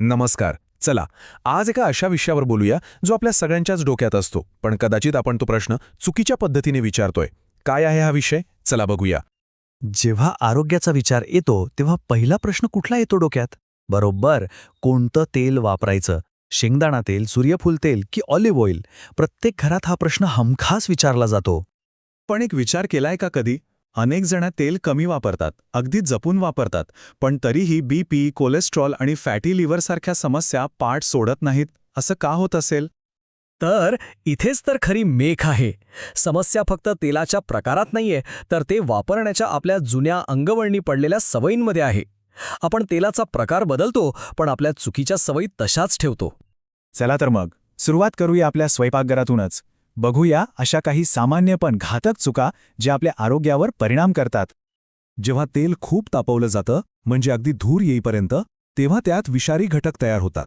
नमस्कार. चला आज एका अशा विषयावर बोलूया जो आपल्या सगळ्यांच्याच डोक्यात असतो पण कदाचित आपण तो प्रश्न चुकीच्या पद्धतीने विचारतोय. काय आहे हा विषय? चला बघूया. जेव्हा आरोग्याचा विचार येतो तेव्हा पहिला प्रश्न कुठला येतो डोक्यात? बरोबर कोणतं तेल वापरायचं? शेंगदाणा तेल सूर्यफूल तेल की ऑलिव्ह ऑइल? प्रत्येक घरात हा प्रश्न हमखास विचारला जातो. पण एक विचार केलाय का कधी? अनेक जण तेल कमी वापरतात अगदी जपून वापरतात पण तरीही बीपी कोलेस्ट्रॉल आणि फॅटी लिव्हरसारख्या समस्या पाठ सोडत नाहीत असं का होत असेल? तर इथेच तर खरी मेख आहे. समस्या फक्त तेलाच्या प्रकारात नाहीये तर ते वापरण्याच्या आपल्या जुन्या अंगवळणी पडलेल्या सवयींमध्ये आहे. आपण तेलाचा प्रकार बदलतो पण आपल्या चुकीच्या सवयी तशाच ठेवतो. चला तर मग सुरुवात करूया आपल्या स्वयंपाकघरातूनच. बघूया अशा काही सामान्य पण घातक चुका ज्या आपल्या आरोग्यावर परिणाम करतात. जेव्हा तेल खूप तापवलं जातं म्हणजे अगदी धूर येईपर्यंत तेव्हा त्यात विषारी घटक तयार होतात.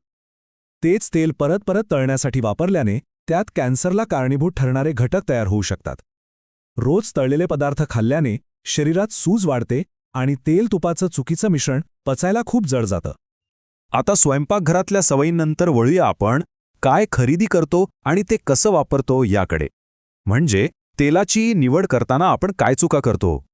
तेच तेल परत परत तळण्यासाठी वापरल्याने त्यात कॅन्सरला कारणीभूत ठरणारे घटक तयार होऊ शकतात. रोज तळलेले पदार्थ खाल्ल्याने शरीरात सूज वाढते आणि तेल तुपाचं चुकीचं मिश्रण पचायला खूप जड जातं. आता स्वयंपाकघरातल्या सवयींनंतर वळूया आपण काय खरेदी करतो आणि ते कसं वापरतो याकडे. म्हणजे तेलाची निवड करताना आपण काय चुका करतो?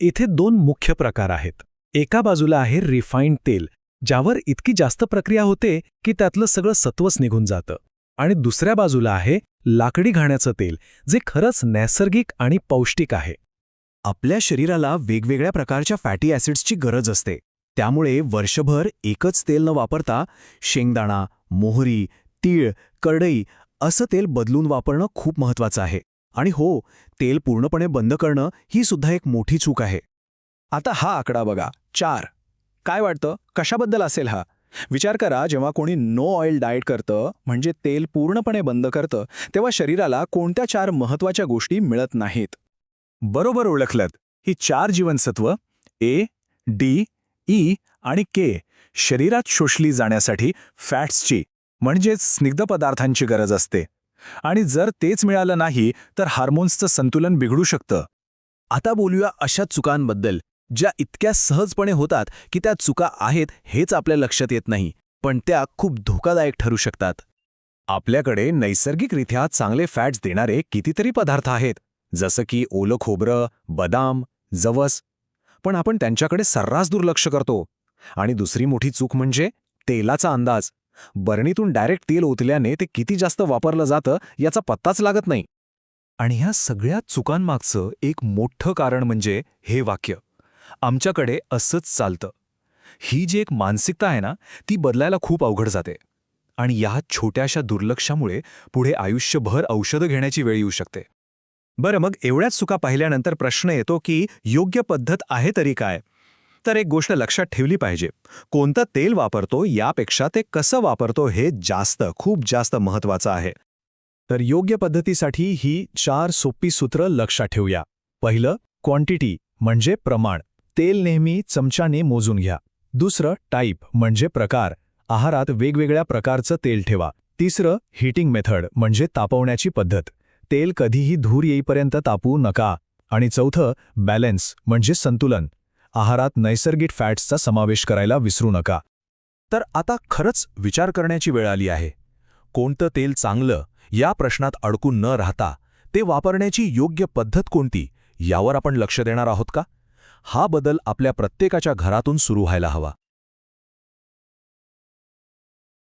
इथे दोन मुख्य प्रकार आहेत. एका बाजूला आहे रिफाईंड तेल ज्यावर इतकी जास्त प्रक्रिया होते की त्यातलं सगळं सत्वच निघून जातं. आणि दुसऱ्या बाजूला आहे लाकडी घाण्याचं तेल जे खरंच नैसर्गिक आणि पौष्टिक आहे. आपल्या शरीराला वेगवेगळ्या प्रकारच्या फॅटी ॲसिड्सची गरज असते. त्यामुळे वर्षभर एकच तेल न वापरता शेंगदाणा मोहरी तीळ करडई असं तेल बदलून वापरणं खूप महत्वाचं आहे. आणि हो तेल पूर्णपणे बंद करणं ही सुद्धा एक मोठी चूक आहे. आता हा आकडा बघा. चार. काय वाटतं? कशाबद्दल असेल हा? विचार करा जेव्हा कोणी नो ऑइल डाएट करतं म्हणजे तेल पूर्णपणे बंद करतं तेव्हा शरीराला कोणत्या चार महत्त्वाच्या गोष्टी मिळत नाहीत? बरोबर ओळखलत. ही चार जीवनसत्व ए डी ई आणि के शरीरात शोषली जाण्यासाठी फॅट्सची म्हणजेच स्निग्ध पदार्थांची गरज असते. आणि जर तेच मिळालं नाही तर हार्मोन्सचं संतुलन बिघडू शकतं. आता बोलूया अशा चुकांबद्दल ज्या इतक्या सहजपणे होतात की त्या चुका आहेत हेच आपल्या लक्षात येत नाही पण त्या खूप धोकादायक ठरू शकतात. आपल्याकडे नैसर्गिकरित्या चांगले फॅट्स देणारे कितीतरी पदार्थ आहेत जसं की ओलं खोबरं बदाम जवस. पण आपण त्यांच्याकडे सर्रास दुर्लक्ष करतो. आणि दुसरी मोठी चूक म्हणजे तेलाचा अंदाज. बरणीतून डायरेक्ट तेल ओतल्याने ते किती जास्त वापरलं जातं याचा पत्ताच लागत नाही. आणि ह्या सगळ्या चुकांमागचं एक मोठं कारण म्हणजे हे वाक्य. आमच्याकडे असंच चालतं. ही जी एक मानसिकता आहे ना ती बदलायला खूप अवघड जाते. आणि या छोट्याशा दुर्लक्षामुळे पुढे आयुष्यभर औषधं घेण्याची वेळ येऊ शकते. बरं मग एवढ्याच चुका पाहिल्यानंतर प्रश्न येतो की योग्य पद्धत आहे तरी काय? तर एक गोष्ट लक्षात ठेवली पाहिजे. कोणतं तेल वापरतो यापेक्षा ते कसं वापरतो हे जास्त खूप जास्त महत्वाचं आहे. तर योग्य पद्धतीसाठी ही चार सोपी सूत्र लक्षात ठेवूया. पहिलं क्वांटिटी म्हणजे प्रमाण. तेल नेहमी चमच्याने मोजून घ्या. दुसरं टाईप म्हणजे प्रकार. आहारात वेगवेगळ्या प्रकारचं तेल ठेवा. तिसरं हीटिंग मेथड म्हणजे तापवण्याची पद्धत. तेल कधीही धूर येईपर्यंत तापवू नका. आणि चौथं बॅलन्स म्हणजे संतुलन. आहारात नैसर्गिक फॅट्सचा समावेश करायला विसरू नका. तर आता खरंच विचार करण्याची वेळ आली आहे. कोणतं तेल चांगलं या प्रश्नात अडकून न राहता ते वापरण्याची योग्य पद्धत कोणती यावर आपण लक्ष देणार आहोत का? हा बदल आपल्या प्रत्येकाच्या घरातून सुरू व्हायला हवा.